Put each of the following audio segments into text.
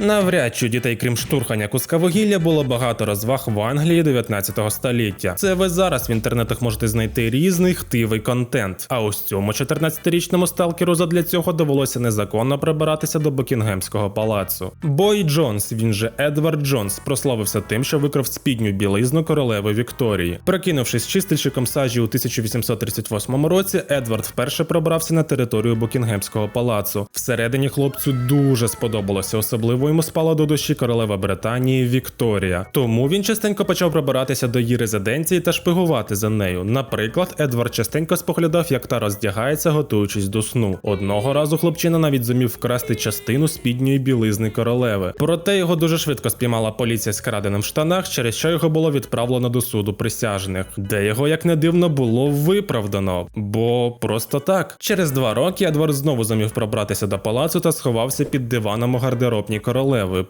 Навряд чи дітей, крім штурхання куска вугілля, було багато розваг в Англії 19 століття. Це ви зараз в інтернетах можете знайти різний хтивий контент. А ось цьому 14-річному сталкеру задля цього довелося незаконно прибиратися до Букінгемського палацу. Бой Джонс, він же Едвард Джонс, прославився тим, що викрав спідню білизну королеви Вікторії. Прикинувшись чистильщиком сажі у 1838 році, Едвард вперше пробрався на територію Букінгемського палацу. Всередині хлопцю дуже сподобалося, особливо йому спала до душі королева Британії Вікторія. Тому він частенько почав пробиратися до її резиденції та шпигувати за нею. Наприклад, Едвард частенько споглядав, як та роздягається, готуючись до сну. Одного разу хлопчина навіть зумів вкрасти частину спідньої білизни королеви. Проте його дуже швидко спіймала поліція з краденим в штанах, через що його було відправлено до суду присяжних, де його, як не дивно, було виправдано. Бо просто так. Через два роки Едвард знову зумів пробратися до палацу та сховався під диваном у гардеробній королеви.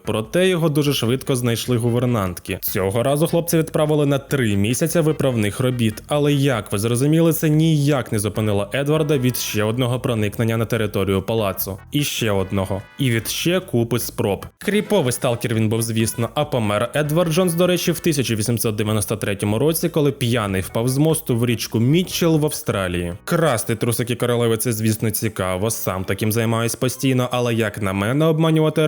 Проте його дуже швидко знайшли гувернантки. Цього разу хлопця відправили на три місяці виправних робіт. Але як ви зрозуміли, це ніяк не зупинило Едварда від ще одного проникнення на територію палацу. І ще одного. І від ще купи спроб. Кріповий сталкер він був, звісно, а помер Едвард Джонс, до речі, в 1893 році, коли п'яний впав з мосту в річку Мітчелл в Австралії. Красти трусики королеви це, звісно, цікаво. Сам таким займаюсь постійно, але як на мене, обманювати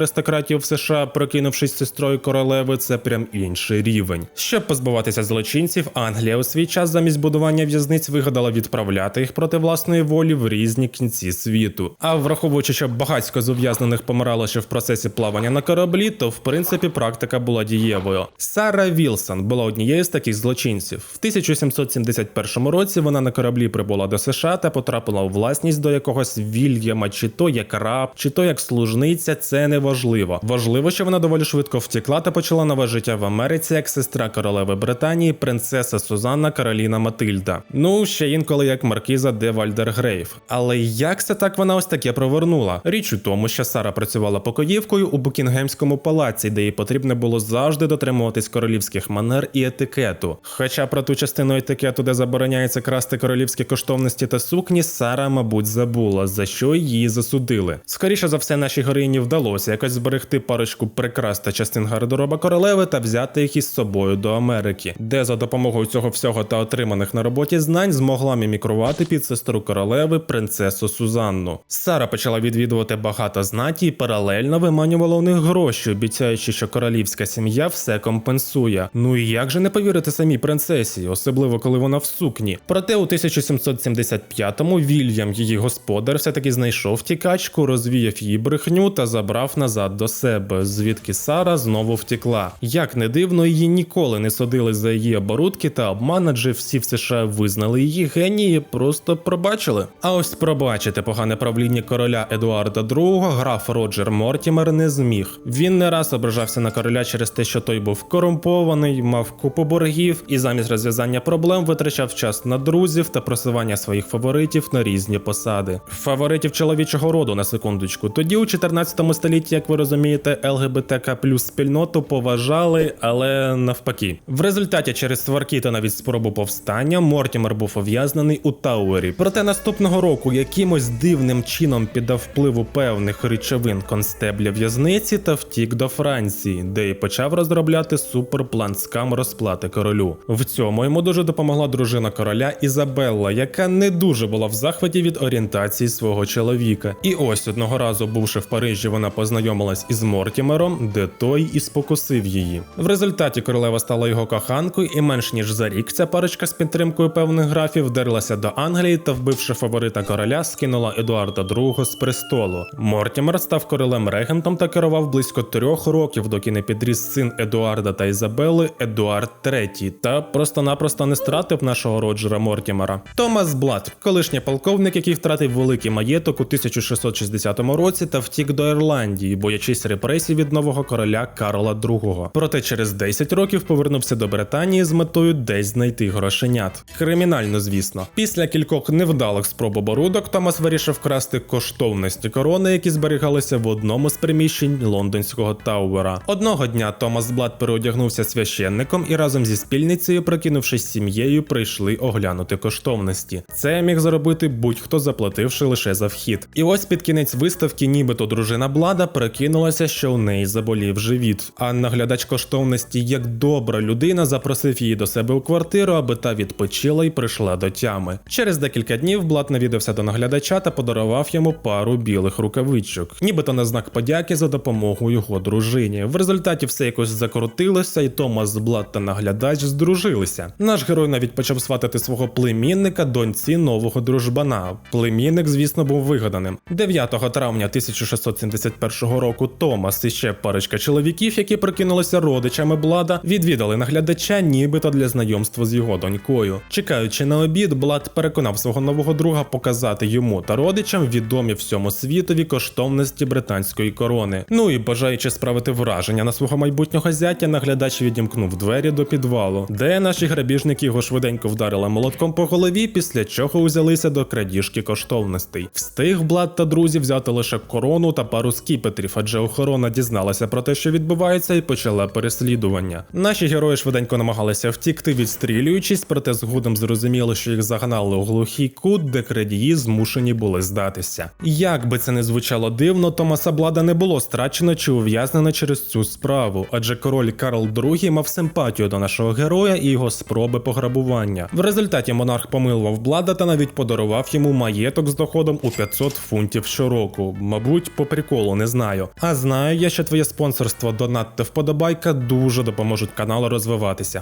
аристократів в США, прокинувшись сестрою королеви, це прям інший рівень. Щоб позбуватися злочинців, Англія у свій час замість будування в'язниць вигадала відправляти їх проти власної волі в різні кінці світу. А враховуючи, що багатько з ув'язнених помирало ще в процесі плавання на кораблі, то в принципі практика була дієвою. Сара Вілсон була однією з таких злочинців. В 1771 році вона на кораблі прибула до США та потрапила у власність до якогось Вільяма, чи то як раб, чи то як служниця. Це не важливо. Важливо, що вона доволі швидко втекла та почала нове життя в Америці як сестра королеви Британії, принцеса Сузанна Кароліна Матильда. Ну ще інколи як маркіза де Вальдергрейв. Але як це так вона ось таке провернула? Річ у тому, що Сара працювала покоївкою у Букінгемському палаці, де їй потрібно було завжди дотримуватись королівських манер і етикету. Хоча про ту частину етикету, де забороняється красти королівські коштовності та сукні, Сара, мабуть, забула, за що її засудили. Скоріше за все, нашій героїні вдалося якось зберегти парочку прикрас та частин гардероба королеви та взяти їх із собою до Америки, де за допомогою цього всього та отриманих на роботі знань змогла мімікрувати під сестру королеви принцесу Сузанну. Сара почала відвідувати багато знаті і паралельно виманювала у них гроші, обіцяючи, що королівська сім'я все компенсує. Ну і як же не повірити самій принцесі, особливо коли вона в сукні. Проте у 1775-му Вільям, її господар, все таки знайшов тікачку, розвіяв її брехню та забрав назад до себе, звідки Сара знову втекла. Як не дивно, її ніколи не судили за її оборудки та обман, адже всі в США визнали її генії, просто пробачили. А ось пробачити погане правління короля Едуарда II граф Роджер Мортімер не зміг. Він не раз ображався на короля через те, що той був корумпований, мав купу боргів і замість розв'язання проблем витрачав час на друзів та просування своїх фаворитів на різні посади. Фаворитів чоловічого роду на секундочку. Тоді у 14 столітті, як ви розумієте, ЛГБТК плюс спільноту поважали, але навпаки. В результаті через сварки та навіть спробу повстання Мортімер був ув'язнений у Тауері. Проте наступного року якимось дивним чином піддав впливу певних речовин констебля в'язниці та втік до Франції, де й почав розробляти суперплан скам розплати королю. В цьому йому дуже допомогла дружина короля Ізабелла, яка не дуже була в захваті від орієнтації свого чоловіка. І ось одного разу, бувши в Парижі, вона познайомилась із Мортімером, де той і спокусив її. В результаті королева стала його коханкою, і менш ніж за рік ця парочка з підтримкою певних графів вдерлася до Англії та, вбивши фаворита короля, скинула Едуарда II з престолу. Мортімер став королем регентом та керував близько трьох років, доки не підріс син Едуарда та Ізабели Едуард III, та просто-напросто не стратив нашого Роджера Мортімера. Томас Блад, колишній полковник, який втратив великий маєток у 1660 році та втік до Ірландії, боячись репресій від нового короля Карла II. Проте через 10 років повернувся до Британії з метою десь знайти грошенят. Кримінально, звісно. Після кількох невдалих спроб оборудок Томас вирішив вкрасти коштовності корони, які зберігалися в одному з приміщень лондонського Тауера. Одного дня Томас Блад переодягнувся священником і разом зі спільницею, прокинувшись сім'єю, прийшли оглянути коштовності. Це міг зробити будь-хто заплативши лише за вхід. І ось під кінець виставки, нібито дружина Блада перекинула виявилося, що у неї заболів живіт. А наглядач коштовності, як добра людина, запросив її до себе у квартиру, аби та відпочила і прийшла до тями. Через декілька днів Блад навідався до наглядача та подарував йому пару білих рукавичок, нібито на знак подяки за допомогу його дружині. В результаті все якось закрутилося, і Томас Блад та наглядач здружилися. Наш герой навіть почав сватати свого племінника доньці нового дружбана. Племінник, звісно, був вигаданим. 9 травня 1671 року Томас і ще парочка чоловіків, які прикинулися родичами Блада, відвідали наглядача, нібито для знайомства з його донькою. Чекаючи на обід, Блад переконав свого нового друга показати йому та родичам відомі всьому світові коштовності британської корони. Ну і бажаючи справити враження на свого майбутнього зятя, наглядач відімкнув двері до підвалу, де наші грабіжники його швиденько вдарили молотком по голові, після чого узялися до крадіжки коштовностей. Встиг Блад та друзі взяти лише корону та пару скіпетрів, адже охорона дізналася про те, що відбувається, і почала переслідування. Наші герої швиденько намагалися втікти, відстрілюючись, проте згодом зрозуміли, що їх загнали у глухий кут, де крадії змушені були здатися. Як би це не звучало дивно, Томаса Блада не було страчено чи ув'язнено через цю справу, адже король Карл II мав симпатію до нашого героя і його спроби пограбування. В результаті монарх помилував Блада та навіть подарував йому маєток з доходом у 500 фунтів щороку. Мабуть, по приколу не знаю. А знаю я, що твоє спонсорство, донат та вподобайка дуже допоможуть каналу розвиватися.